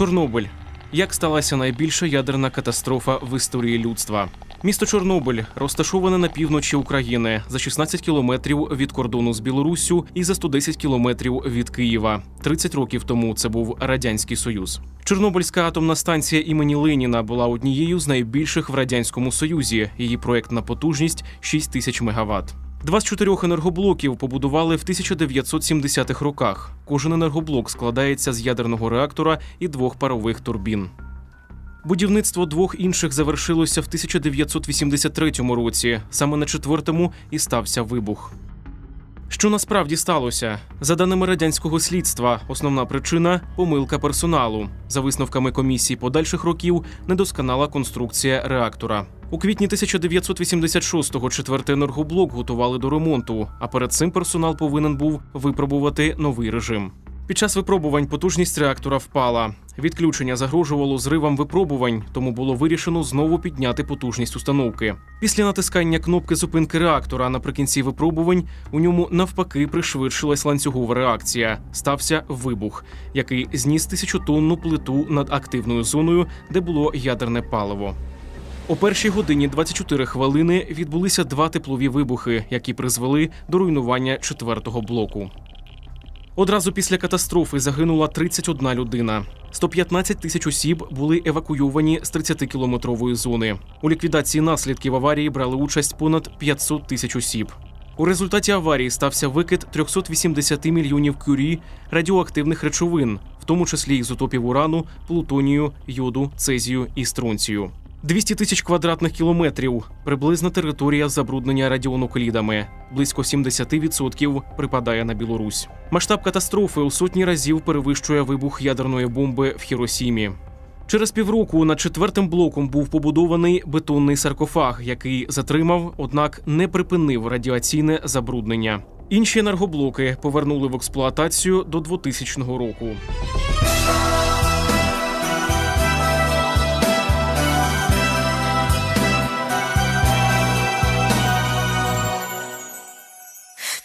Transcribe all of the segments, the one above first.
Чорнобиль. Як сталася найбільша ядерна катастрофа в історії людства? Місто Чорнобиль розташоване на півночі України за 16 кілометрів від кордону з Білоруссю і за 110 кілометрів від Києва. 30 років тому це був радянський союз. Чорнобильська атомна станція імені Леніна була однією з найбільших в радянському союзі. Її проектна потужність 6 тисяч мегаватт. Два з чотирьох енергоблоків побудували в 1970-х роках. Кожен енергоблок складається з ядерного реактора і двох парових турбін. Будівництво двох інших завершилося в 1983 році. Саме на четвертому і стався вибух. Що насправді сталося? За даними радянського слідства, основна причина помилка персоналу. За висновками комісії подальших років, недосконала конструкція реактора. У квітні 1986-го четвертий енергоблок готували до ремонту, а перед цим персонал повинен був випробувати новий режим. Під час випробувань потужність реактора впала. Відключення загрожувало зривам випробувань, тому було вирішено знову підняти потужність установки. Після натискання кнопки зупинки реактора наприкінці випробувань у ньому навпаки пришвидшилась ланцюгова реакція. Стався вибух, який зніс тисячотонну плиту над активною зоною, де було ядерне паливо. О першій годині 24 хвилини відбулися два теплові вибухи, які призвели до руйнування четвертого блоку. Одразу після катастрофи загинула 31 людина. 115 тисяч осіб були евакуйовані з 30-кілометрової зони. У ліквідації наслідків аварії брали участь понад 500 тисяч осіб. У результаті аварії стався викид 380 мільйонів кюрі радіоактивних речовин, в тому числі ізотопів урану, плутонію, йоду, цезію і стронцію. 200 тисяч квадратних кілометрів приблизна територія забруднення радіонуклідами. Близько 70% припадає на Білорусь. Масштаб катастрофи у сотні разів перевищує вибух ядерної бомби в Хіросімі. Через півроку над четвертим блоком був побудований бетонний саркофаг, який затримав, однак не припинив радіаційне забруднення. Інші енергоблоки повернули в експлуатацію до 2000 року.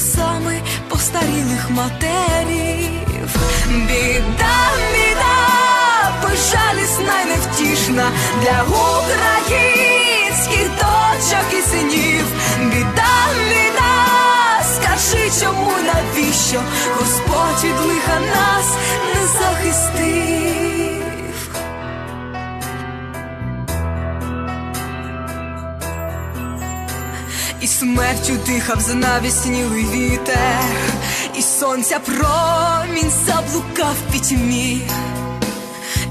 сльозами постарілих матерів. Біда, біда, безжалісна й невтішна для українських дочок і синів. Біда, біда, скажи, чому навіщо Господь від лиха нас не захистив. І смертю дихав знавіснілий вітер, і сонця промінь заблукав пітьмі,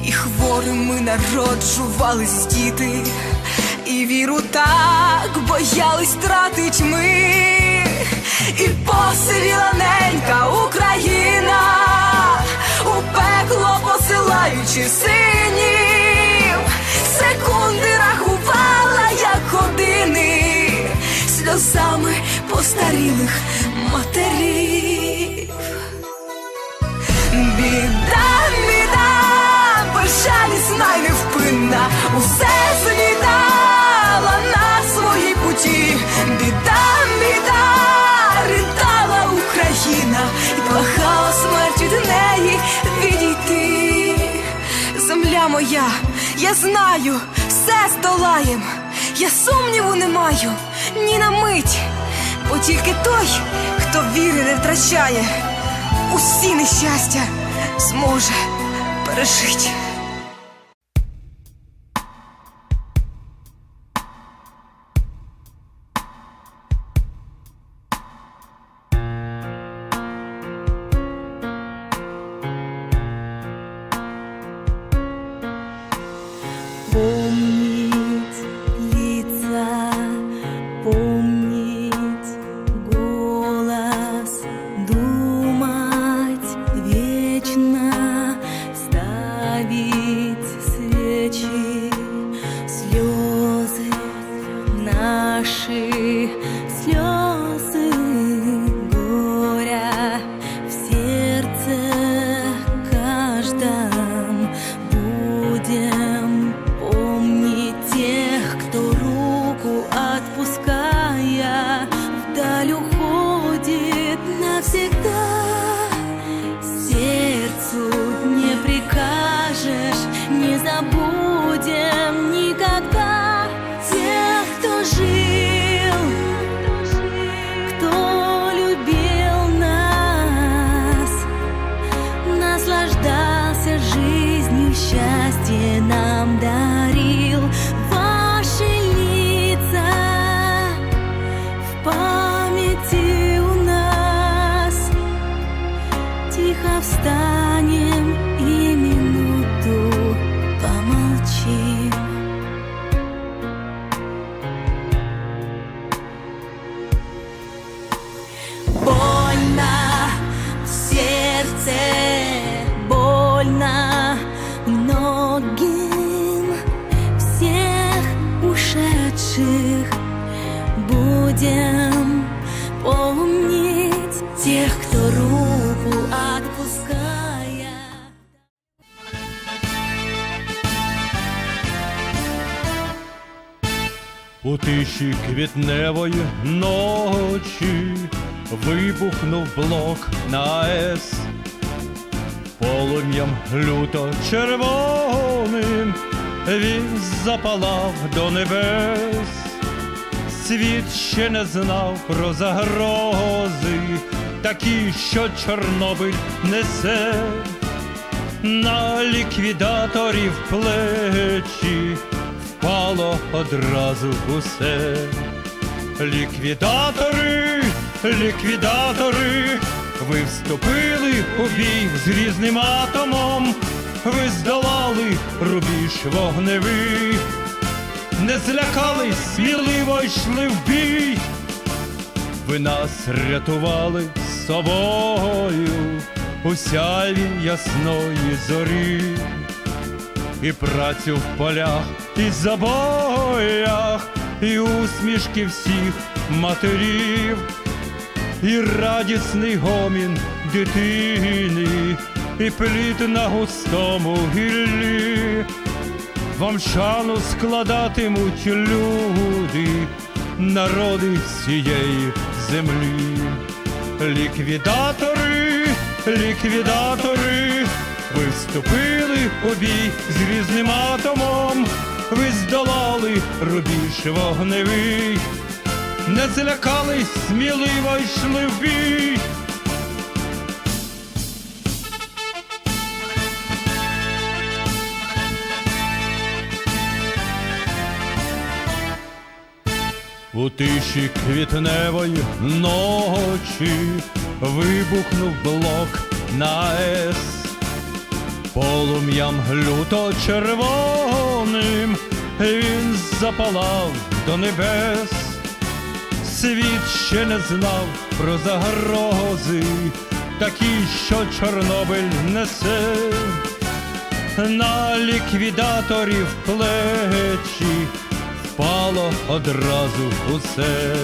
і хворими народжувались діти, і віру так боялись тратить ми, і посивіла ненька Україна, у пекло посилаючи синів, постарілих матерів. Біда, біда, безжалісна й невпинна, усе злітала на своїй путі. Біда, біда, ридала Україна і плахала смерть від неї відійти. Земля моя, я знаю, все здолаєм, я сумніву не маю ні на мить, бо тільки той, хто віри не втрачає, усі нещастя зможе пережити. Счастье нам дарил. Будем помнить тех, кто руку отпуская. У тиші квітневої ночі вибухнув блок на АЕС. Полум'ям люто червоним він запалав до небес. Світ ще не знав про загрози, такі, що Чорнобиль несе на ліквідаторів плечі впало одразу усе. Ліквідатори, ліквідатори, ви вступили у бій з різним атомом, ви здолали рубіж вогневий, не злякались, сміливо йшли в бій. Ви нас рятували з собою у сяйві ясної зорі, і працю в полях, і забоях, і усмішки всіх матерів, і радісний гомін дитини, і плід на густому гіллі. Вам шану складатимуть люди, народи всієї землі. Ліквідатори, ліквідатори, ви вступили у бій з різним атомом, ви здолали рубіж вогневий, не злякались, сміливо йшли в бій. У тиші квітневої ночі вибухнув блок на АЕС. Полум'ям люто червоним він запалав до небес. Світ ще не знав про загрози, такі, що Чорнобиль несе. На ліквідаторів плечі впало одразу усе.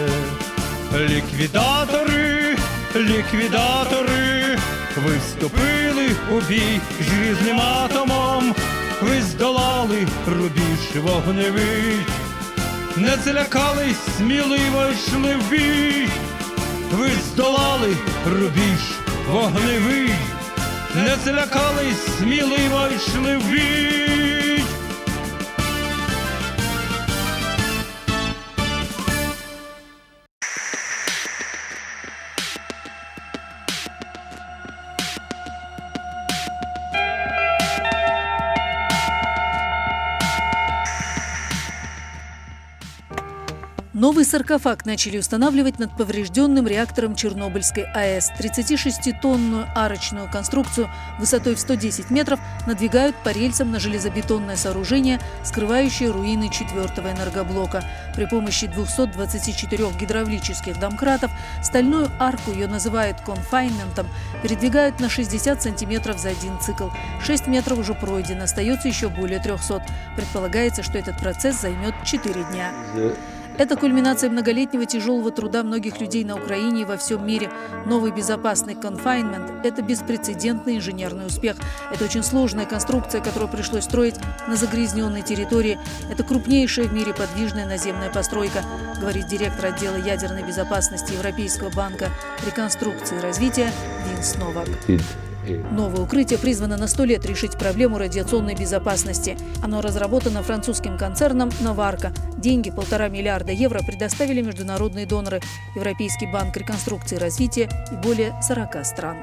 Ліквідатори, ліквідатори, ви вступили у бій з різним атомом, ви здолали рубіж вогневий, не злякались, сміливо йшли в бій, ви здолали рубіж вогневий, не злякались, сміливо йшли в бій. Новый саркофаг начали устанавливать над поврежденным реактором Чернобыльской АЭС. 36-тонную арочную конструкцию высотой в 110 метров надвигают по рельсам на железобетонное сооружение, скрывающее руины четвертого энергоблока. При помощи 224 гидравлических домкратов стальную арку, ее называют конфайнментом, передвигают на 60 сантиметров за один цикл. 6 метров уже пройдено, остается еще более 300. Предполагается, что этот процесс займет 4 дня. Это кульминация многолетнего тяжелого труда многих людей на Украине и во всем мире. Новый безопасный конфайнмент – это беспрецедентный инженерный успех. Это очень сложная конструкция, которую пришлось строить на загрязненной территории. Это крупнейшая в мире подвижная наземная постройка, говорит директор отдела ядерной безопасности Европейского банка реконструкции и развития Винс Новак. Новое укрытие призвано на 100 лет решить проблему радиационной безопасности. Оно разработано французским концерном «Новарка». Деньги полтора миллиарда евро предоставили международные доноры, Европейский банк реконструкции и развития и более 40 стран.